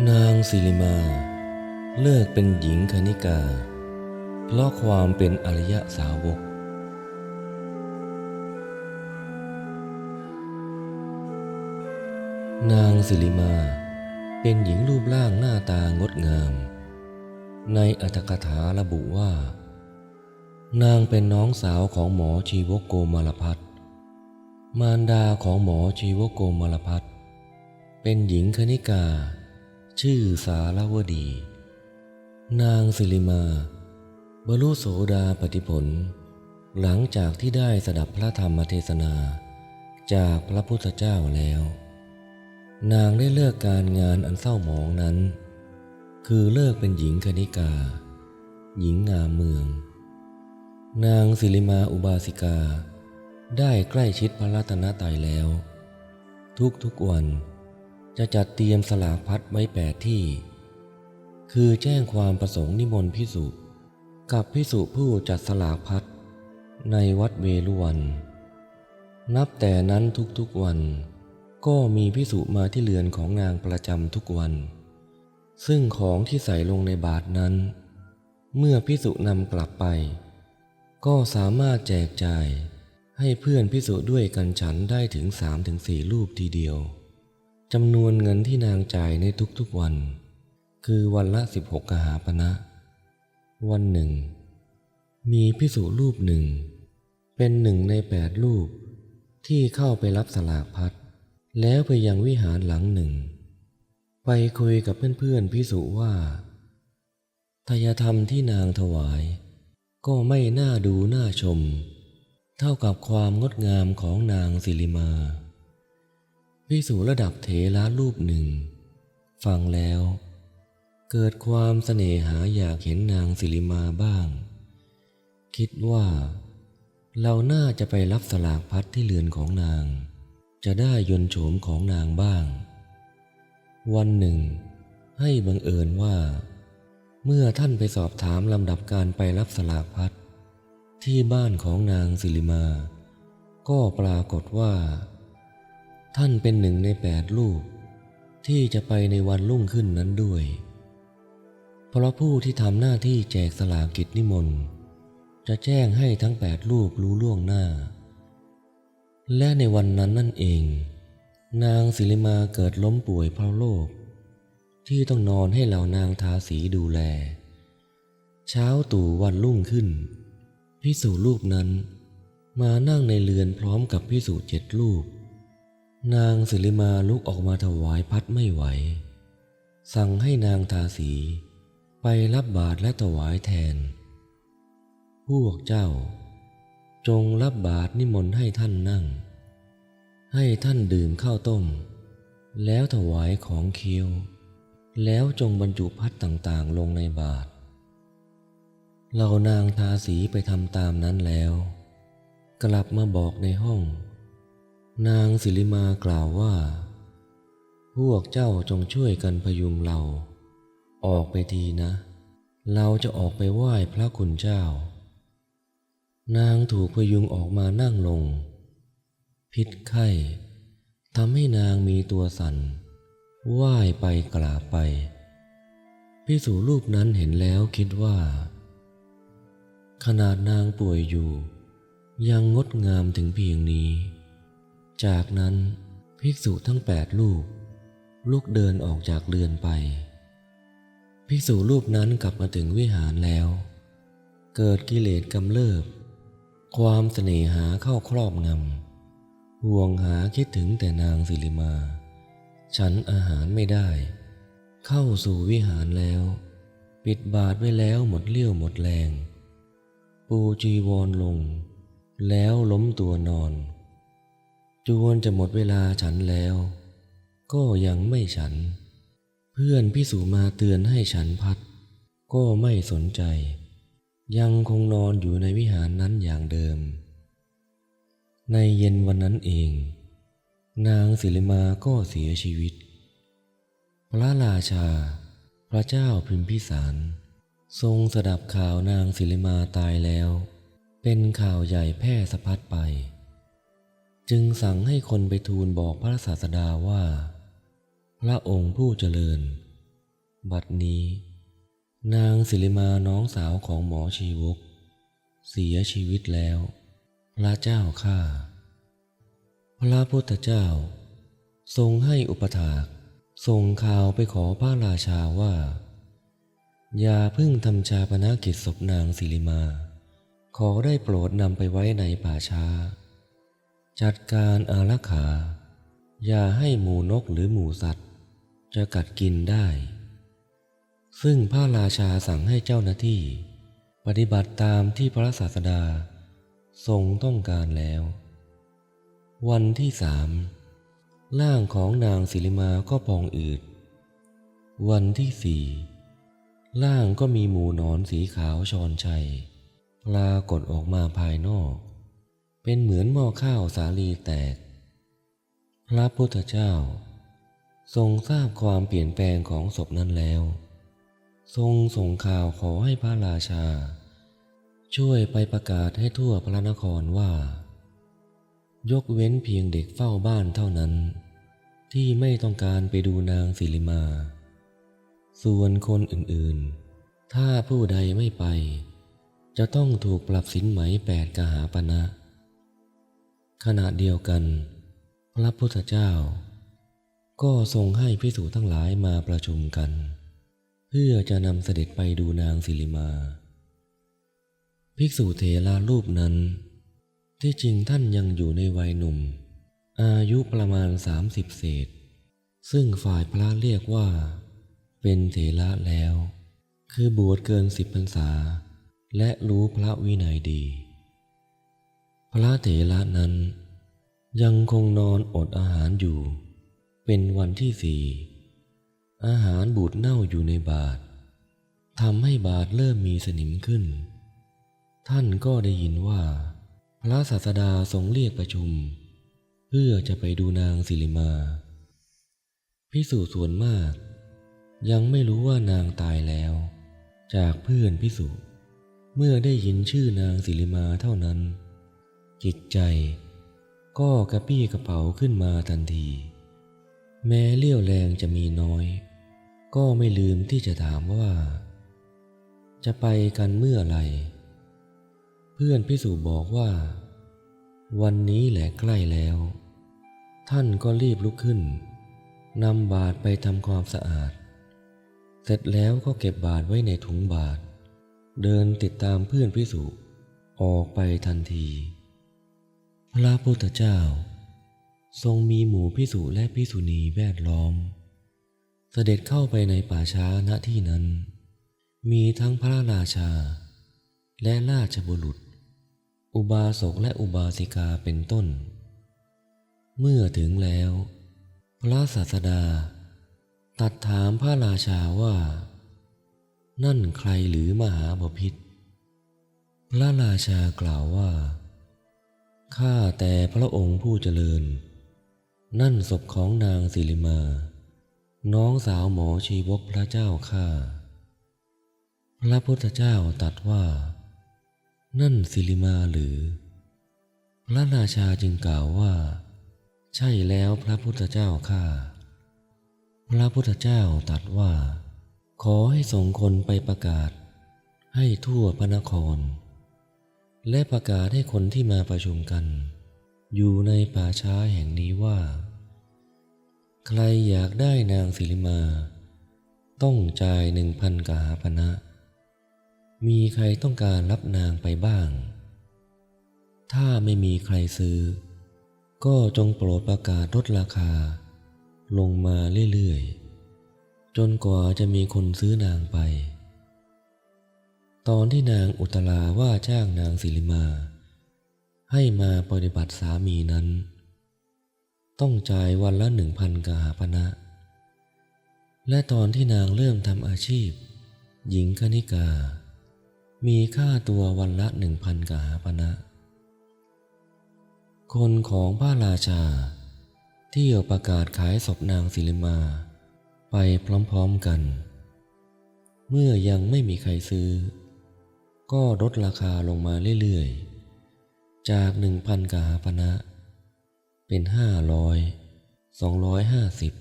นางสิริมา เลิกเป็นหญิงคณิกา เพราะความเป็นอริยสาวก นางสิริมา เป็นหญิงรูปร่างหน้าตางดงาม ในอัตถกถาระบุว่า นางเป็นน้องสาวของหมอชีวโกมารพัฒมารดาของหมอชีวโกมารพัฒเป็นหญิงคณิกา ชื่อสารวดี นางสิริมา บรรลุโสดาปฏิผล หลังจากที่ได้สดับพระธรรมเทศนา จากพระพุทธเจ้าแล้ว นางได้เลิกการงานอันเศร้าหมองนั้น คือเลิกเป็นหญิงคณิกา หญิงงามเมือง นางสิริมาอุบาสิกา ได้ใกล้ชิดพระรัตนตรัยแล้ว ทุกๆวัน จะจัดเตรียมสลากพัดไว้แปดที่ คือแจ้งความประสงค์นิมนต์พิสุกับพิสุผู้จัดสลากพัดในวัดเวลุวัน นับแต่นั้นทุกๆวัน ก็มีพิสุมาที่เรือนของนางประจำทุกวัน ซึ่งของที่ใส่ลงในบาทนั้น เมื่อพิสุนำกลับไป ก็สามารถแจกจ่ายให้เพื่อนพิสุด้วยกันฉันได้ถึงสามถึงสี่รูปทีเดียว จำนวนเงินที่นางจ่ายในทุกๆวัน คือวันละสิบหกกหาปณะวันหนึ่ง มีพิสุรูปหนึ่ง เป็นหนึ่งในแปดรูปที่เข้าไปรับสลากพัดแล้วไปยังวิหารหลังหนึ่ง ไปคุยกับเพื่อนๆพิสุว่าทายธรรมที่นางถวาย ก็ไม่น่าดูน่าชม เท่ากับความงดงามของนางสิริมา พิสุระดับเถระรูปหนึ่ง ฟังแล้ว เกิดความเสน่หาอยากเห็นนางสิริมาบ้าง คิดว่า เราน่าจะไปรับสลากพัดที่เรือนของนาง จะได้ยนโฉมของนางบ้าง วันหนึ่ง ให้บังเอิญว่า เมื่อท่านไปสอบถามลำดับการไปรับสลากพัดที่บ้านของนางสิริมา ก็ปรากฏว่า ท่านเป็นหนึ่งในแปดลูก ที่จะไปในวันรุ่งขึ้นนั้นด้วย เพราะผู้ที่ทำหน้าที่แจกสลากกิจนิมนต์ จะแจ้งให้ทั้งแปดลูกรู้ล่วงหน้า และในวันนั้นนั่นเอง นางสิริมาเกิดล้มป่วยเพราะโรคที่ต้องนอนให้เหล่านางทาสีดูแล เช้าตู่วันรุ่งขึ้น พิสูรูปนั้นมานั่งในเรือนพร้อมกับพิสูเจ็ดรูป นางสิริมาลุกออกมาถวายพัดไม่ไหว สั่งให้นางทาสี ไปรับบาตรและถวายแทน พวกเจ้า จงรับบาตรนิมนต์ให้ท่านนั่ง ให้ท่านดื่มข้าวต้ม แล้วถวายของเคี้ยว แล้วจงบรรจุพัดต่างๆลงในบาตรเหล่านางทาสีไปทำตามนั้นแล้ว กลับมาบอกในห้อง นางสิริมากล่าวว่า พวกเจ้าจงช่วยกันพยุงเรา ออกไปทีนะ เราจะออกไปไหว้พระคุณเจ้า นางถูกพยุงออกมานั่งลง พิษไข้ทำให้นางมีตัวสั่นไหว้ไปกราบไป พิสูรูปนั้นเห็นแล้วคิดว่า ขนาดนางป่วยอยู่ ยังงดงามถึงเพียงนี้ จากนั้นภิกษุทั้งแปดลูกลุกเดินออกจากเรือนไป ภิกษุรูปนั้นกลับมาถึงวิหารแล้ว เกิดกิเลสกำเริบ ความเสน่หาเข้าครอบงำห่วงหาคิดถึงแต่นางสิริมา ฉันอาหารไม่ได้ เข้าสู่วิหารแล้ว ปิดบาทไว้แล้วหมดเลี้ยวหมดแรง ปูจีวรลง แล้วล้มตัวนอน จวนจะหมดเวลาฉันแล้ว ก็ยังไม่ฉัน เพื่อนพิสูมาเตือนให้ฉันพัด ก็ไม่สนใจ ยังคงนอนอยู่ในวิหารนั้นอย่างเดิม ในเย็นวันนั้นเอง นางศิลมาก็เสียชีวิต พระราชา พระเจ้าพิมพิสาร ทรงสดับข่าวนางศิลมาตายแล้ว เป็นข่าวใหญ่แพร่สะพัดไป จึงสั่งให้คนไปทูลบอกพระศาสดาว่า พระองค์ผู้เจริญ บัดนี้ นางศิริมาน้องสาวของหมอชีวก เสียชีวิตแล้ว พระเจ้าข้าพระพุทธเจ้า ทรงให้อุปถากส่งข่าวไปขอพระราชาว่า อย่าเพึ่งทำชาปนกิจศพนางศิริมา ขอได้โปรดนำไปไว้ในป่าช้า จัดการอารักขา อย่าให้หมูนกหรือหมูสัตว์ จะกัดกินได้ ซึ่งพระราชาสั่งให้เจ้าหน้าที่ ปฏิบัติตามที่พระศาสดา ทรงต้องการแล้ว วันที่สามร่างของนางศิริมาก็พองอืด วันที่สี่ร่างก็มีหมูนอนสีขาวชอนชัยปรากฏออกมาภายนอก เป็นเหมือนหม้อข้าวสาลีแตก พระพุทธเจ้า ทรงทราบความเปลี่ยนแปลงของศพนั้นแล้ว ทรงส่งข่าวขอให้พระราชา ช่วยไปประกาศให้ทั่วพระนครว่า ยกเว้นเพียงเด็กเฝ้าบ้านเท่านั้น ที่ไม่ต้องการไปดูนางศิริมา ส่วนคนอื่นๆ ถ้าผู้ใดไม่ไปจะต้องถูกปรับสินไหมแปดกหาปณะ ขณะเดียวกัน พระพุทธเจ้า ก็ทรงให้พิสูจทั้งหลายมาประชุมกัน เพื่อจะนำเสด็จไปดูนางศิริมา ภิกษุเถระรูปนั้น ที่จริงท่านยังอยู่ในวัยหนุ่ม อายุประมาณสามสิบเศษ ซึ่งฝ่ายพระเรียกว่า เป็นเถระแล้ว คือบวชเกินสิบพรรษา และรู้พระวินัยดี พระเถระนั้น ยังคงนอนอดอาหารอยู่ เป็นวันที่สี่อาหารบูดเน่าอยู่ในบาททำให้บาทเริ่มมีสนิมขึ้น ท่านก็ได้ยินว่า พระศาสดาทรงเรียกประชุม เพื่อจะไปดูนางศิริมาพิสูจส่วนมาก ยังไม่รู้ว่านางตายแล้ว จากเพื่อนพิสุเมื่อได้ยินชื่อนางศิริมาเท่านั้น จิตใจ ก็กระปี้กระเป๋าขึ้นมาทันที แม้เลี้ยวแรงจะมีน้อย ก็ไม่ลืมที่จะถามว่า จะไปกันเมื่อไรเพื่อนพิสูบอกว่า วันนี้แหละใกล้แล้ว ท่านก็รีบลุกขึ้นนำบาตรไปทำความสะอาด เสร็จแล้วก็เก็บบาตรไว้ในถุงบาตรเดินติดตามเพื่อนพิสุออกไปทันที พระพุทธเจ้า ทรงมีหมู่พิสุและพิสุณีแวดล้อม เสด็จเข้าไปในป่าช้าณที่นั้น มีทั้งพระราชา และราชบุรุษ อุบาสกและอุบาสิกาเป็นต้น เมื่อถึงแล้ว พระศาสดา ตัดถามพระราชาว่า นั่นใครหรือมหาบพิษพระราชากล่าวว่า ข้าแต่พระองค์ผู้เจริญ นั่นศพของนางศิริมา น้องสาวหมอชีวกพระเจ้าข้าพระพุทธเจ้าตรัสว่า นั่นศิริมาหรือ พระราชาจึงกล่าวว่า ใช่แล้วพระพุทธเจ้าข้าพระพุทธเจ้าตรัสว่า ขอให้ส่งคนไปประกาศ ให้ทั่วพระนคร และประกาศให้คนที่มาประชุมกัน อยู่ในป่าช้าแห่งนี้ว่า ใครอยากได้นางศิริมา ต้องจ่ายหนึ่งพันกหาปณะมีใครต้องการรับนางไปบ้าง ถ้าไม่มีใครซื้อ ก็จงโปรดประกาศลดราคา ลงมาเรื่อยๆ จนกว่าจะมีคนซื้อนางไป ตอนที่นางอุตลาว่าจ้างนางศิริมา ให้มาปฏิบัติสามีนั้น ต้องจ่ายวันละหนึ่งพันกหาปณะ และตอนที่นางเริ่มทำอาชีพ หญิงคณิกา มีค่าตัววันละหนึ่งพันกหาปณะ คนของพระราชา ที่เอาประกาศขายศพนางศิริมา ไปพร้อมๆกัน เมื่อยังไม่มีใครซื้อ ก็ลดราคาลงมาเรื่อยๆ จากหนึ่งพันกหาปณะเป็นห้าร้อยสองร้อยห้าสิบ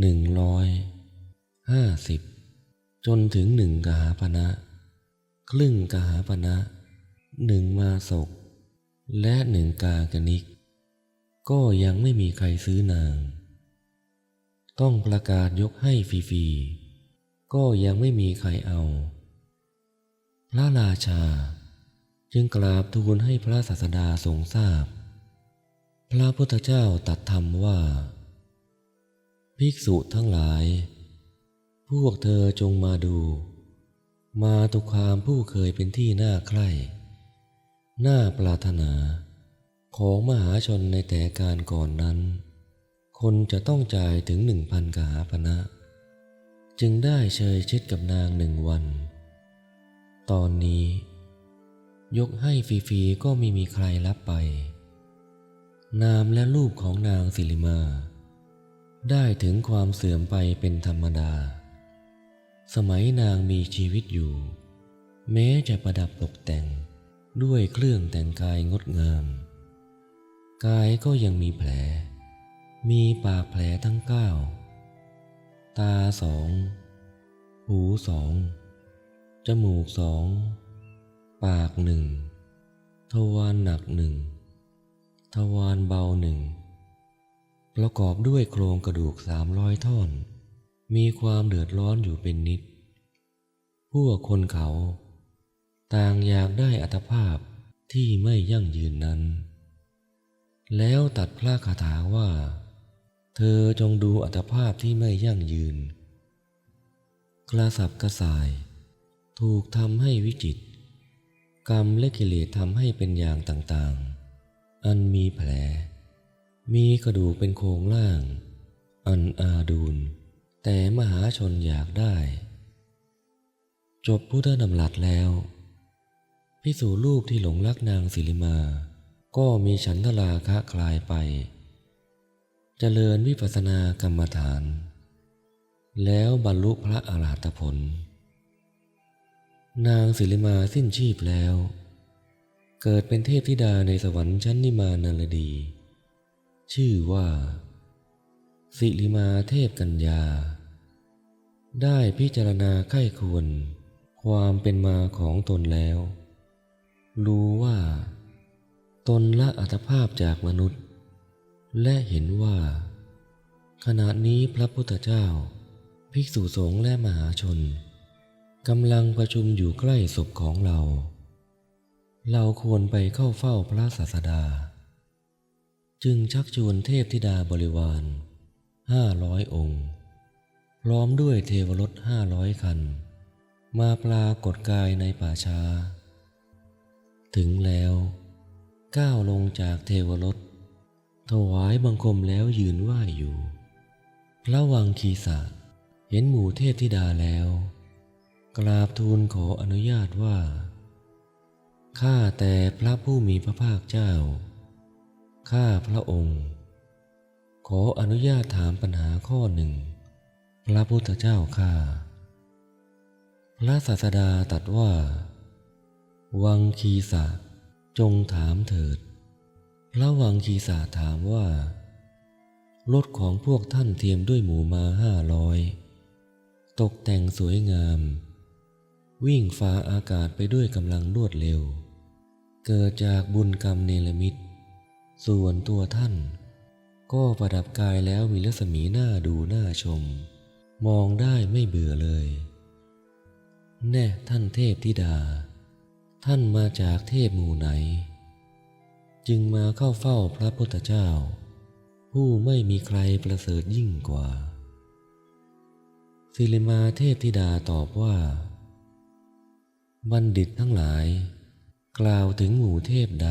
หนึ่งร้อยห้าสิบจนถึงหนึ่งกหาปณะครึ่งกหาปณะหนึ่งมาศก และหนึ่งกากนิก ก็ยังไม่มีใครซื้อนาง ต้องประกาศยกให้ฟรีๆก็ยังไม่มีใครเอา พระราชา จึงกราบทูลให้พระศาสดาทรงทราบพระพุทธเจ้าตรัดธรรมว่า ภิกษุทั้งหลาย พวกเธอจงมาดู มาตุความผู้เคยเป็นที่น่าใคร่น่าปรารถนาของมหาชนในแต่การก่อนนั้น คนจะต้องจ่ายถึงหนึ่งพันกหาพนะ จึงได้เชยชิดกับนางหนึ่งวัน ตอนนี้ ยกให้ฟรีๆก็ไม่มีใครรับไป นามและรูปของนางสิริมา ได้ถึงความเสื่อมไปเป็นธรรมดา สมัยนางมีชีวิตอยู่ แม้จะประดับตกแต่งด้วยเครื่องแต่งกายงดงาม กายก็ยังมีแผล มีปากแผลทั้งเก้า ตาสอง หูสอง จมูกสอง ปากหนึ่ง ทวารหนักหนึ่ง ทวารเบาหนึ่ง ประกอบด้วยโครงกระดูกสามร้อยท่อน มีความเดือดร้อนอยู่เป็นนิด พวกคนเขา ต่างอยากได้อัตภาพที่ไม่ยั่งยืนนั้น แล้วตัดพระคาถาว่า เธอจงดูอัตภาพที่ไม่ยั่งยืน กระสับกระส่าย ถูกทำให้วิจิต กรรมและกิเลสทำให้เป็นอย่างต่างๆ อันมีแผล มีกระดูกเป็นโครงล่าง อันอาดูลแต่มหาชนอยากได้ จบพุทธดำรัสแล้วพิสูรรูปที่หลงรักนางสิริมา ก็มีฉันทราคะคลายไปเจริญวิปัสสนากรรมฐาน แล้วบรรลุพระอรหัตผล นางสิริมาสิ้นชีพแล้ว เกิดเป็นเทพธิดาในสวรรค์ชั้นนิมานารดี ชื่อว่าสิริมาเทพกัญญา ได้พิจารณาไข้ควร ความเป็นมาของตนแล้ว รู้ว่า ตนละอัตภาพจากมนุษย์ และเห็นว่า ขณะนี้พระพุทธเจ้า ภิกษุสงฆ์และมหาชน กำลังประชุมอยู่ใกล้ศพของเรา เราควรไปเข้าเฝ้าพระศาสดา จึงชักชวนเทพธิดาบริวารห้าร้อยองค์ พร้อมด้วยเทวรถห้าร้อยคัน มาปรากฏกายในป่าช้า ถึงแล้วก้าวลงจากเทวรถ ถวายบังคมแล้วยืนไหว้อยู่พระวังคีสะเห็นหมู่เทพธิดาแล้ว กราบทูลขออนุญาตว่า ข้าแต่พระผู้มีพระภาคเจ้า ข้าพระองค์ ขออนุญาตถามปัญหาข้อหนึ่ง พระพุทธเจ้าข้า พระศาสดาตรัสว่า วังคีสะจงถามเถิด พระวังคีสาถามว่ารถของพวกท่านเทียมด้วยหมูมาห้าร้อย ตกแต่งสวยงาม วิ่งฟ้าอากาศไปด้วยกำลังรวดเร็ว เกิดจากบุญกรรมเนรมิตส่วนตัวท่าน ก็ประดับกายแล้วมีลักษมีหน้าดูหน้าชม มองได้ไม่เบื่อเลย แน่ท่านเทพธิดา ท่านมาจากเทพหมู่ไหน จึงมาเข้าเฝ้าพระพุทธเจ้า ผู้ไม่มีใครประเสริฐยิ่งกว่าสิริมาเทพธิดาตอบว่า บัณฑิตทั้งหลาย กล่าวถึงหมู่เทพใด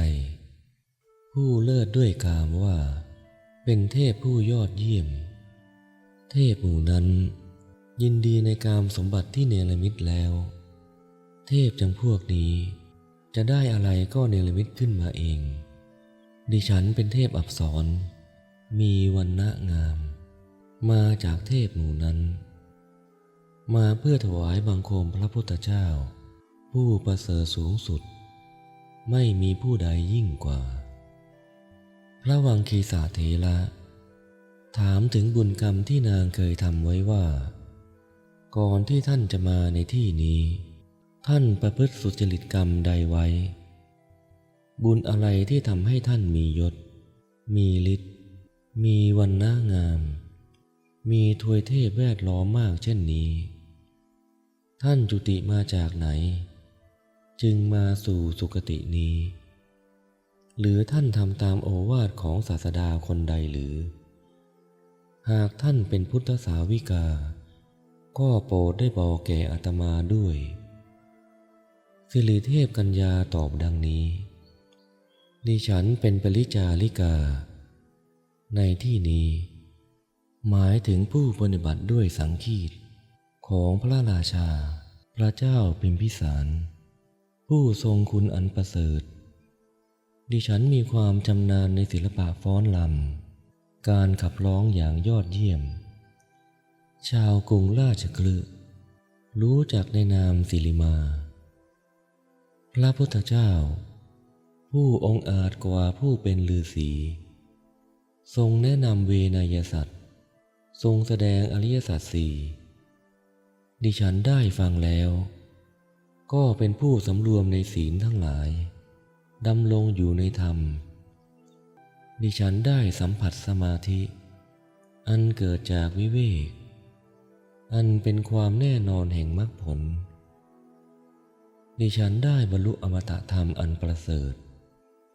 ผู้เลิศด้วยกามว่า เป็นเทพผู้ยอดเยี่ยม เทพหมู่นั้น ยินดีในกามสมบัติที่เนรมิตแล้ว เทพจำพวกนี้ จะได้อะไรก็เนรมิตขึ้นมาเอง ดิฉันเป็นเทพอับสรมีวันณะงาม มาจากเทพหมู่นั้น มาเพื่อถวายบังคมพระพุทธเจ้า ผู้ประเสริฐสูงสุด ไม่มีผู้ใดยิ่งกว่า พระวังคีสาเถระ ถามถึงบุญกรรมที่นางเคยทำไว้ว่า ก่อนที่ท่านจะมาในที่นี้ ท่านประพฤติสุจริตกรรมใดไว้ บุญอะไรที่ทำให้ท่านมียศ มีฤทธิ์มีวันหน้างาม มีทวยเทพแวดล้อมมากเช่นนี้ ท่านจุติมาจากไหน จึงมาสู่สุคตินี้ หรือท่านทำตามโอวาทของศาสดาคนใดหรือ หากท่านเป็นพุทธสาวิกา ก็โปรดได้บอกแก่อาตมาด้วย สิริเทพกัญญาตอบดังนี้ดิฉันเป็นปริจาริกา ในที่นี้ หมายถึงผู้ปฏิบัติด้วยสังคีตของพระราชา พระเจ้าพิมพิสาร ผู้ทรงคุณอันประเสริฐ ดิฉันมีความชำนาญในศิลปะฟ้อนลำ การขับร้องอย่างยอดเยี่ยม ชาวกรุงราชกฤห์รู้จักในนามศิริมา พระพุทธเจ้า ผู้องอาจกว่าผู้เป็นฤาษีทรงแนะนำเวนยสัตว์ทรงแสดงอริยสัจสี่ดิฉันได้ฟังแล้ว ก็เป็นผู้สำรวมในศีลทั้งหลายดำรงอยู่ในธรรม ดิฉันได้สัมผัสสมาธิ อันเกิดจากวิเวก อันเป็นความแน่นอนแห่งมรรคผล ดิฉันได้บรรลุอมตะธรรมอันประเสริฐ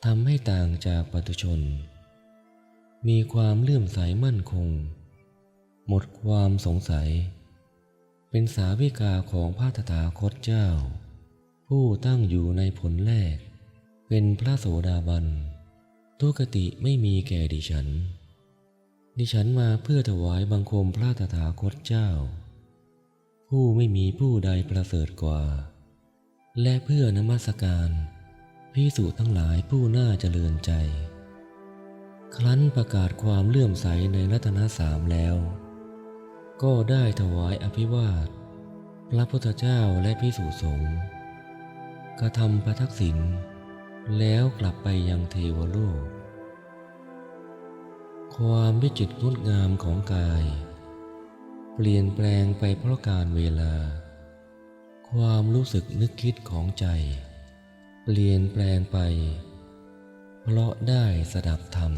ทำให้ต่างจากปัตุชน มีความเลื่อมใสมั่นคง หมดความสงสัย เป็นสาวิกาของพระตถาคตเจ้า ผู้ตั้งอยู่ในผลแรก เป็นพระโสดาบัน ทุกติไม่มีแก่ดิฉัน ดิฉันมาเพื่อถวายบังคมพระตถาคตเจ้า ผู้ไม่มีผู้ใดประเสริฐกว่า และเพื่อนมัสการพิสุทั้งหลายผู้น่าเจริญใจ ครั้นประกาศความเลื่อมใสในรัตนสามแล้ว ก็ได้ถวายอภิวาท พระพุทธเจ้าและพิสุสงฆ์กระทำประทักษิณแล้วกลับไปยังเทวโลก ความวิจิตรงดงามของกาย เปลี่ยนแปลงไปเพราะการเวลา ความรู้สึกนึกคิดของใจ เปลี่ยนแปลงไป เพราะได้สดับธรรม